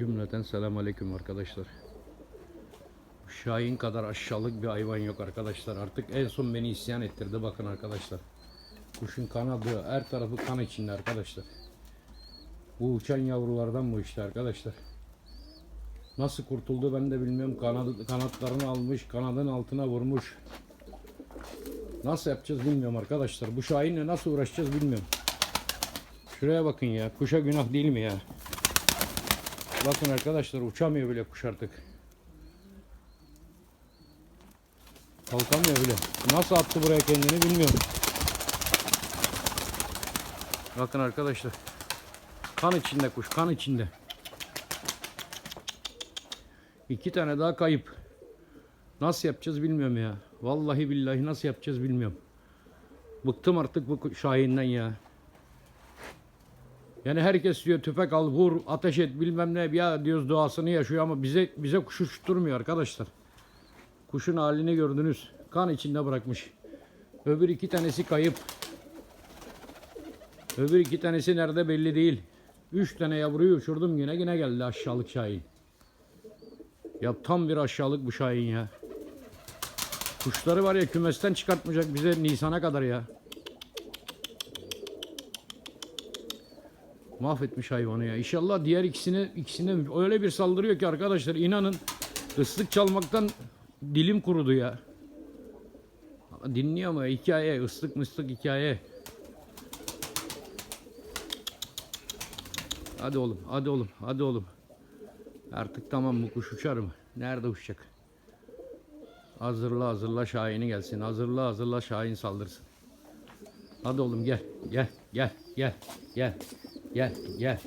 Cümleten selam aleyküm arkadaşlar. Şahin kadar aşağılık bir hayvan yok arkadaşlar. Artık en son beni isyan ettirdi bakın arkadaşlar. Kuşun kanadı her tarafı kan içinde arkadaşlar. Bu uçan yavrulardan bu işte arkadaşlar. Nasıl kurtuldu ben de bilmiyorum. Kanadı, kanatlarını almış, kanadın altına vurmuş. Nasıl yapacağız bilmiyorum arkadaşlar. Bu Şahin'le nasıl uğraşacağız bilmiyorum. Şuraya bakın ya. Kuşa günah değil mi ya? Bakın arkadaşlar uçamıyor bile kuş artık. Kalkamıyor bile. Nasıl attı buraya kendini bilmiyorum. Bakın arkadaşlar. Kan içinde kuş, kan içinde. İki tane daha kayıp. Nasıl yapacağız bilmiyorum ya. Vallahi billahi nasıl yapacağız bilmiyorum. Bıktım artık bu Şahin'den ya. Yani herkes diyor tüfek al vur ateş et bilmem ne ya diyoruz doğasını yaşıyor ama bize bize kuş uçturmuyor arkadaşlar. Kuşun halini gördünüz. Kan içinde bırakmış. Öbür iki tanesi kayıp. Öbür iki tanesi nerede belli değil. Üç tane yavruyu uçurdum yine yine geldi aşağılık Şahin. Ya tam bir aşağılık bu Şahin ya. Kuşları var ya kümesten çıkartmayacak bize Nisan'a kadar ya. Mahvetmiş hayvanı ya. İnşallah diğer ikisine ikisine öyle bir saldırıyor ki arkadaşlar inanın ıslık çalmaktan dilim kurudu ya. Dinliyor mu hikaye ıslık mıslık hikaye. Hadi oğlum hadi oğlum hadi oğlum. Artık tamam bu kuş uçar mı? Nerede uçacak? Hazırla hazırla Şahin'i gelsin. Hazırla hazırla Şahin saldırsın. Hadi oğlum gel. Gel. Gel. Gel. Gel. Gel. Gel.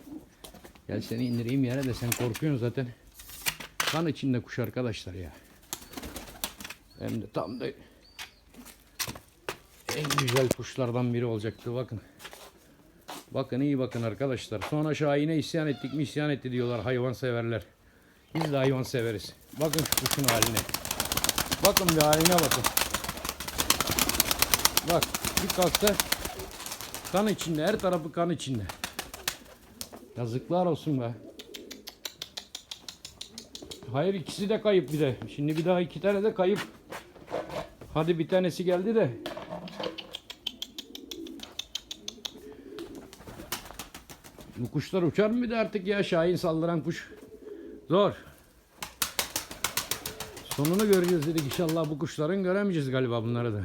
Gel seni indireyim yere de sen korkuyorsun zaten. Kan içinde kuş arkadaşlar ya. Hem de tam da en güzel kuşlardan biri olacaktı bakın. Bakın iyi bakın arkadaşlar. Sonra Şahin'e isyan ettik mi isyan etti diyorlar hayvan severler. Biz de hayvan severiz. Bakın şu kuşun haline. Bakın bir haline bakın. Bak bir kalksa kan içinde her tarafı kan içinde. Yazıklar olsun be. Hayır ikisi de kayıp bir de. Şimdi bir daha iki tane de kayıp. Hadi bir tanesi geldi de. Bu kuşlar uçar mı bir de artık ya Şahin saldıran kuş? Zor. Sonunu göreceğiz dedik inşallah bu kuşların göremeyeceğiz galiba bunları da.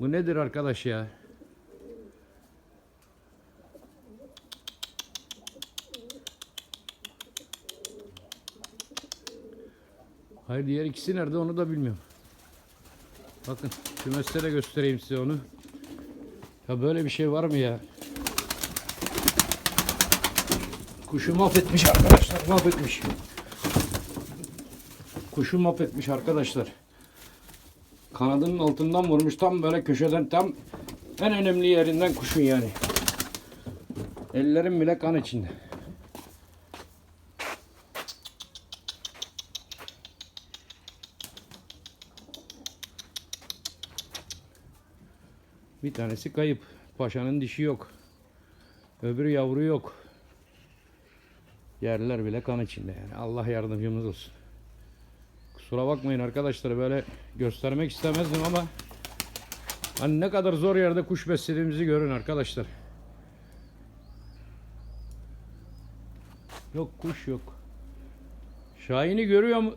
Bu nedir arkadaş ya? Hayır diğer ikisi nerede onu da bilmiyorum. Bakın kümeste de göstereyim size onu. Ya böyle bir şey var mı ya? Kuşu mahvetmiş arkadaşlar mahvetmiş. Kuşu mahvetmiş arkadaşlar. Kanadının altından vurmuş tam böyle köşeden tam en önemli yerinden kuşun yani. Ellerim bile kan içinde. Bir tanesi kayıp. Paşanın dişi yok. Öbürü yavru yok. Yerler bile kan içinde yani. Allah yardımcımız olsun. Kusura bakmayın arkadaşlar böyle göstermek istemezdim ama hani ne kadar zor yerde kuş beslediğimizi görün arkadaşlar. Yok kuş yok. Şahin'i görüyor mu?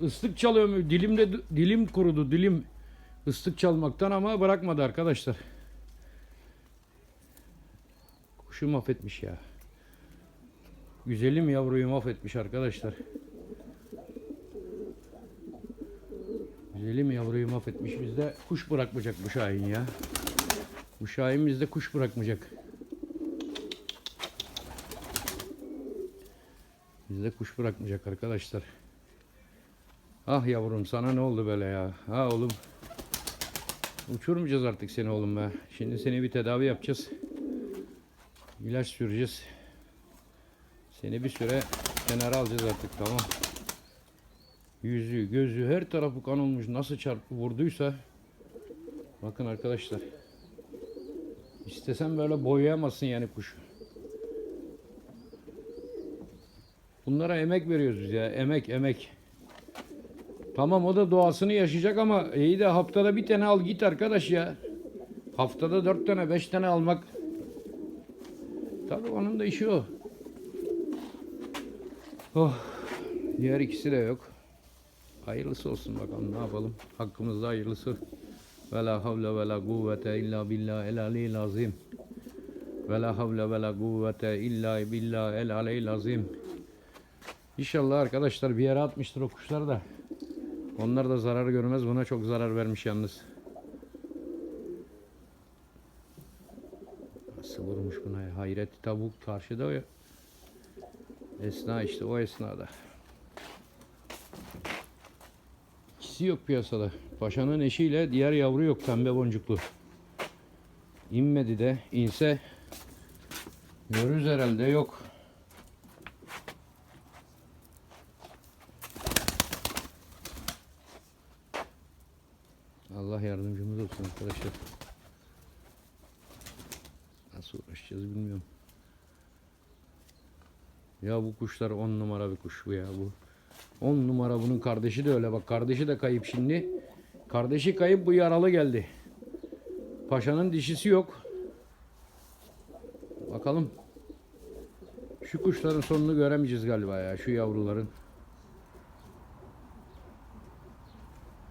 Islık çalıyor mu? Dilimde dilim kurudu dilim ıslık çalmaktan ama bırakmadı arkadaşlar. Kuşu mahvetmiş ya. Güzelim yavruyu mahvetmiş arkadaşlar. Güzelim yavruyu mahvetmiş. Bizde kuş bırakmayacak bu Şahin ya. Bu Şahin bizde kuş bırakmayacak. Bizde kuş bırakmayacak arkadaşlar. Ah yavrum sana ne oldu böyle ya? Ha oğlum. Uçurmayacağız artık seni oğlum be. Şimdi seni bir tedavi yapacağız. İlaç süreceğiz. Seni bir süre kenara alacağız artık tamam. Yüzü, gözü, her tarafı kan olmuş. Nasıl çarpı vurduysa. Bakın arkadaşlar. İstesen böyle boyayamazsın yani kuşu. Bunlara emek veriyoruz biz ya. Emek emek. Tamam o da doğasını yaşayacak ama iyi de haftada bir tane al git arkadaş ya. Haftada dört tane beş tane almak. Tabii onun da işi o. Oh. Diğer ikisi de yok. Hayırlısı olsun bakalım ne yapalım. Hakkımızda hayırlısı. Ve la havle ve la kuvvete illa billah el aliyyil azim. Ve la havle ve la kuvvete illa billah el aliyyil azim. İnşallah arkadaşlar bir yere atmıştır o kuşlar da. Onlar da zarar görmez. Buna çok zarar vermiş yalnız. Nasıl vurmuş buna? Hayret tavuk karşıda ya. Esna işte o esnada. İkisi yok piyasada. Paşanın eşiyle diğer yavru yok pembe boncuklu. İnmedi de inse görürüz herhalde yok. Allah yardımcımız olsun arkadaşlar. Nasıl uğraşacağız bilmiyorum. Ya bu kuşlar on numara bir kuş bu ya bu. On numara bunun kardeşi de öyle bak kardeşi de kayıp şimdi. Kardeşi kayıp bu yaralı geldi. Paşanın dişisi yok. Bakalım. Şu kuşların sonunu göremeyeceğiz galiba ya şu yavruların.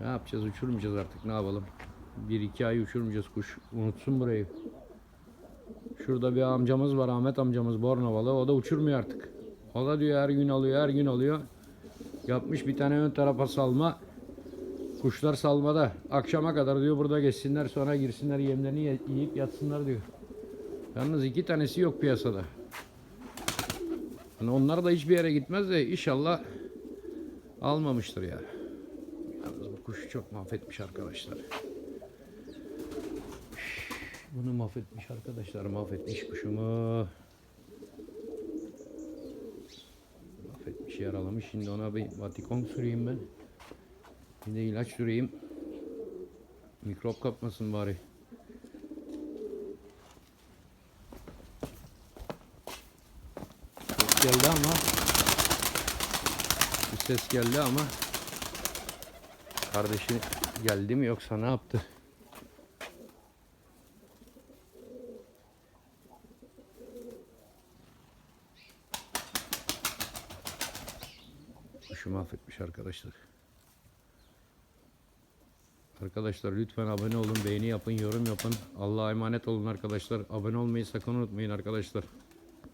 Ne yapacağız uçurmayacağız artık ne yapalım. Bir iki ay uçurmayacağız kuş. Unutsun burayı. Şurada bir amcamız var Ahmet amcamız Bornovalı. O da uçurmuyor artık. O da diyor her gün alıyor her gün alıyor. Yapmış bir tane ön tarafa salma. Kuşlar salmada. Akşama kadar diyor burada geçsinler sonra girsinler yemlerini ye- yiyip yatsınlar diyor. Yalnız iki tanesi yok piyasada. Hani onlar da hiçbir yere gitmez de inşallah almamıştır ya. Kuşu çok mahvetmiş arkadaşlar. Bunu mahvetmiş arkadaşlar. Mahvetmiş kuşumu. Mahvetmiş yaralamış. Şimdi ona bir batikon süreyim ben. Bir de ilaç süreyim. Mikrop kapmasın bari. Ses geldi ama bir ses geldi ama kardeşi geldi mi yoksa ne yaptı? Kuşu mahvetmiş arkadaşlar. Arkadaşlar lütfen abone olun, beğeni yapın, yorum yapın. Allah'a emanet olun arkadaşlar. Abone olmayı sakın unutmayın arkadaşlar.